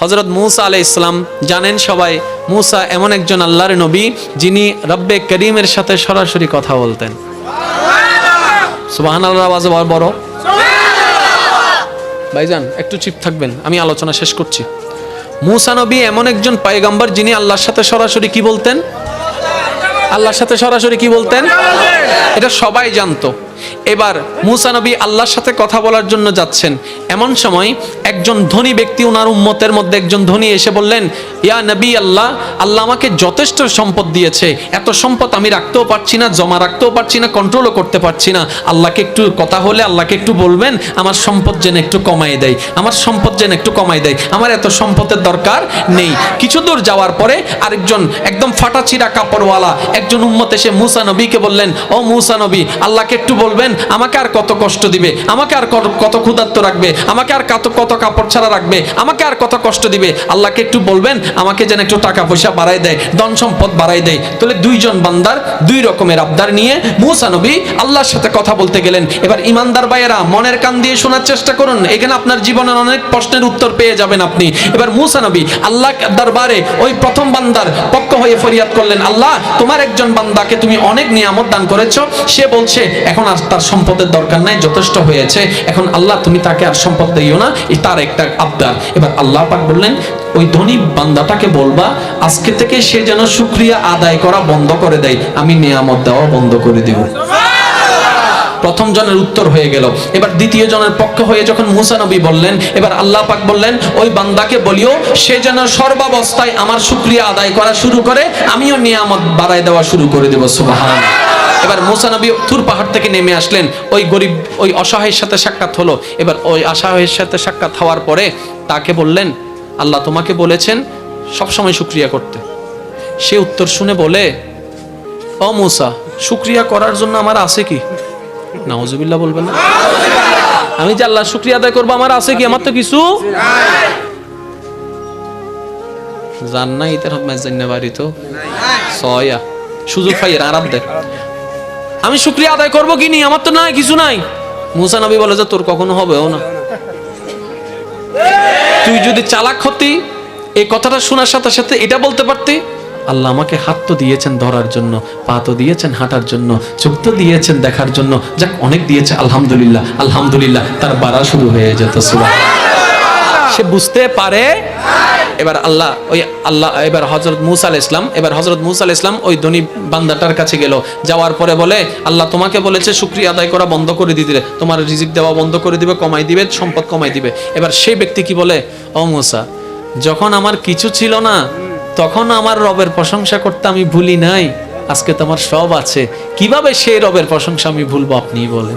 হজরত মুসা আলাই ইসলাম জানেন সবাই, মুসা এমন একজন আল্লাহর নবী যিনি রব্বে করিমের সাথে সরাসরি কথা বলতেন। সুবাহান আল্লাহ আওয়াজে বড়। ভাইজান, একটু চিপ থাকবেন, আমি আলোচনা শেষ করছি। মুসা নবী এমন একজন পায়গাম্বার যিনি আল্লাহর সাথে সরাসরি কি বলতেন? আল্লাহর সাথে সরাসরি কি বলতেন? এটা সবাই জানতো। এবার মুসা নবী আল্লাহর সাথে কথা বলার জন্য যাচ্ছেন। এমন সময় একজন ধনী ব্যক্তি ওনার উম্মতের মধ্যে একজন ধনী এসে বললেন, ইয়া নবী আল্লাহ আল্লাহ আমাকে যথেষ্ট সম্পদ দিয়েছে। এত সম্পদ আমি রাখতেও পারছি না, জমা রাখতেও পারছি না কন্ট্রোলও করতে পারছি না। আল্লাহকে একটু কথা হলে আল্লাহকে একটু বলবেন, আমার সম্পদ যেন একটু কমাই দেয়। আমার সম্পদ যেন একটু কমাই দেয়। আমার এত সম্পদের দরকার নেই। কিছু দূর যাওয়ার পরে আরেকজন একদম ফাটাচিরা কাপড়ওয়ালা একজন উম্মত এসে মুসা নবীকে বললেন, ও মুসা নবী, আল্লাহকে একটু বলবেন আমাকে আর কত কষ্ট দিবে? আমাকে আর কত ক্ষুধার্ত রাখবে? আমাকে আর কত কত কাপড় ছাড়া রাখবে? আমাকে আর কত কষ্ট দিবে? আল্লাহকে একটু বলবেন, আমাকে যেন একটু টাকা পয়সা বাড়াই দেয়, ধন সম্পদ বাড়াই দেয়। তাহলে দুইজন বান্দার দুই রকমের আবদার নিয়ে মুসা নবী আল্লাহর সাথে কথা বলতে গেলেন। এবার ইমানদার ভাইয়েরা মনের কান দিয়ে শোনার চেষ্টা করুন। এখানে আপনার জীবনের অনেক প্রশ্নের উত্তর পেয়ে যাবেন আপনি। এবার মুসা নবী আল্লাহ দরবারে ওই প্রথম বান্দার পক্ষ হয়ে ফরিয়াদ করলেন, আল্লাহ, তোমার একজন বান্দাকে তুমি অনেক নিয়ামত দান করেছ। সে বলছে, এখন আর তার সম্পদের দরকার নাই যথেষ্ট হয়েছে। এখন আল্লাহ তুমি তাকে আর সম্পদ দিও না এই তার একটা আবদার। এবার আল্লাহ পাক বললেন ওই ধনী বান্দাটাকে বলবা আজকে থেকে সে যেন শুক্রিয়া আদায় করা বন্ধ করে দেয় আমি নিয়ামত দেওয়া বন্ধ করে দেব। প্রথম জনের উত্তর হয়ে গেল। এবার দ্বিতীয় জনের পক্ষ হয়ে যখন মুসা নবী বললেন এবার আল্লাহ পাক বললেন ওই বান্দাকে বলিও সে যেন সর্বাবস্থায় আমার শুক্রিয়া আদায় করা শুরু করে আমিও নিয়ামত বাড়ায় দেওয়া শুরু করে দেব। সুবাহান এবার মুসা নবী থুর পাহাড় থেকে নেমে আসলেন। ওই গরিব ওই অসহায়ের সাথে সাক্ষাৎ হলো। এবার ওই অসহায়ের সাথে সাক্ষাৎ হওয়ার পরে তাকে বললেন আল্লাহ তোমাকে বলেছেন সবসময় শুক্রিয়া করতে। সে উত্তর শুনে বলে ও মুসা শুক্রিয়া করার জন্য আমার আছে কি? নাউজুবিল্লাহ বলবেন না। আমি যে আল্লাহ শুক্রিয়া আদায় করব আমার আছে কি? আমার তো কিছু জান না ইতার হকমায় জান্না বাড়ি তো সয়া। সুযোগ পাই আরাম দেখ। আমি শুক্রিয়া আদায় করব কি নি? আমার তো নাই, কিছু নাই। মুসা নবী বলে যে তোর কখনো হবেও না। তুই যদি চালাক হতি, এই কথাটা শোনার সাথে সাথে এটা বলতে পারতি, আল্লাহ আমাকে হাত তো দিয়েছেন ধরার জন্য, পা তো দিয়েছেন হাঁটার জন্য, চোখ তো দিয়েছেন দেখার জন্য। যাক, অনেক দিয়েছে, আলহামদুলিল্লাহ আলহামদুলিল্লাহ, তার বাড়া শুরু হয়ে যেত সুবাহ সে বুঝতে পারে। এবার আল্লাহ, ওই আল্লাহ, এবার হজরত মুসা আল ইসলাম এবার হজরত মুসা আল ইসলাম ওই ধনী বান্দাটার কাছে গেল। যাওয়ার পরে বলে, আল্লাহ তোমাকে বলেছে, শুক্রিয়া আদায় করা বন্ধ করে দিতে তোমার রিজিক দেওয়া বন্ধ করে দিবে, কমাই দিবে, সম্পদ কমাই দিবে। এবার সেই ব্যক্তি কি বলে, ও মুসা, যখন আমার কিছু ছিল না, তখন আমার রবের প্রশংসা করতে আমি ভুলি নাই। আজকে তো আমার সব আছে। কীভাবে সেই রবের প্রশংসা আমি ভুলবো আপনি বলেন।